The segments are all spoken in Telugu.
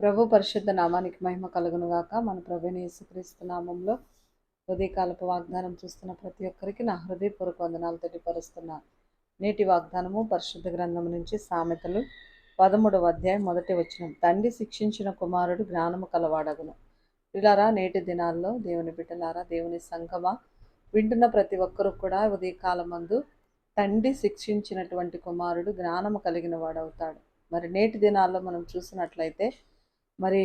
ప్రభు పరిశుద్ధ నామానికి మహిమ కలుగును గాక మన ప్రభుని యేసుక్రీస్తు నామంలో ఉదయకాలపు వాగ్దానం చూస్తున్న ప్రతి ఒక్కరికి నా హృదయపూర్వక వందనాలు తెలియపరుస్తున్నాను నేటి వాగ్దానము పరిశుద్ధ గ్రంథం నుంచి సామెతలు పదమూడవ అధ్యాయం మొదటి వచ్చిన తండ్రి శిక్షించిన కుమారుడు జ్ఞానము కలవాడగును. ఇలారా నేటి దినాల్లో దేవుని బిడ్డలారా దేవుని సంగమా వింటున్న ప్రతి ఒక్కరు కూడా ఉదయకాలం మందు తండ్రి శిక్షించినటువంటి కుమారుడు జ్ఞానము కలిగిన వాడవుతాడు. మరి నేటి దినాల్లో మనం చూసినట్లయితే మరి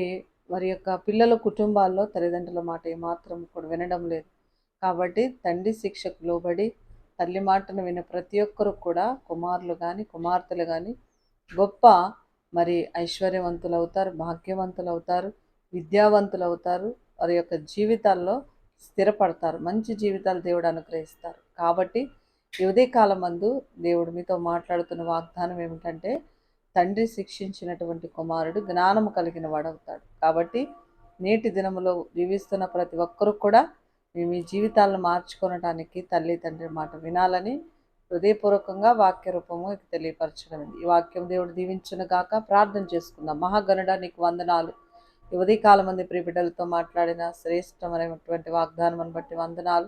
వారి యొక్క పిల్లల కుటుంబాల్లో తల్లిదండ్రుల మాట ఏమాత్రం కూడా వినడం లేదు. కాబట్టి తండ్రి శిక్షకు లోబడి తల్లి మాటను విన్న ప్రతి ఒక్కరు కూడా కుమారులు కానీ కుమార్తెలు కానీ గొప్ప మరి ఐశ్వర్యవంతులు అవుతారు భాగ్యవంతులు అవుతారు విద్యావంతులు అవుతారు వారి యొక్క జీవితాల్లో స్థిరపడతారు మంచి జీవితాలు దేవుడు అనుగ్రహిస్తారు. కాబట్టి ఈ ఉదయకాలం మందు దేవుడు మీతో మాట్లాడుతున్న వాగ్దానం ఏమిటంటే తండ్రి శిక్షించినటువంటి కుమారుడు జ్ఞానము కలిగిన వాడవుతాడు. కాబట్టి నేటి దినములో జీవిస్తున్న ప్రతి ఒక్కరూ కూడా మీ మీ జీవితాలను మార్చుకొనడానికి తల్లి తండ్రి మాట వినాలని హృదయపూర్వకంగా వాక్య రూపము తెలియపరచడం ఈ వాక్యం దేవుడు దీవించును గాక. ప్రార్థన చేసుకుందాం. మహాగణుడ నీకు వందనాలు. యువతి ఉదయకాలం మంది ప్రియబిడ్డలతో మాట్లాడిన శ్రేష్టమైనటువంటి వాగ్దానం బట్టి వందనాలు.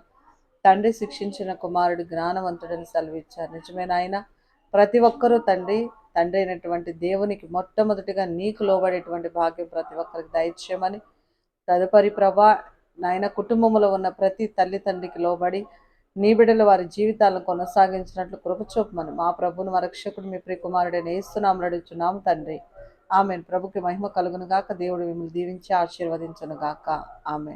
తండ్రి శిక్షించిన కుమారుడు జ్ఞానవంతుడని సెలవిచ్చారు. నిజమేనాయన ప్రతి ఒక్కరూ తండ్రి తండ్రి అయినటువంటి దేవునికి మొట్టమొదటిగా నీకు లోబడేటువంటి భాగ్యం ప్రతి ఒక్కరికి దయచేయమని తదుపరి ప్రభా నాయన కుటుంబంలో ఉన్న ప్రతి తల్లి తండ్రికి లోబడి నీ బిడ్డలు వారి జీవితాలను కొనసాగించినట్లు కృపచూపమని మా ప్రభును మా రక్షకుడు మీ ప్రియకుమారుడైన ఏస్తున్నాం తండ్రి. ఆమె ప్రభుకి మహిమ కలుగును గాక దేవుడు మిమ్మల్ని దీవించి ఆశీర్వదించను గాక ఆమె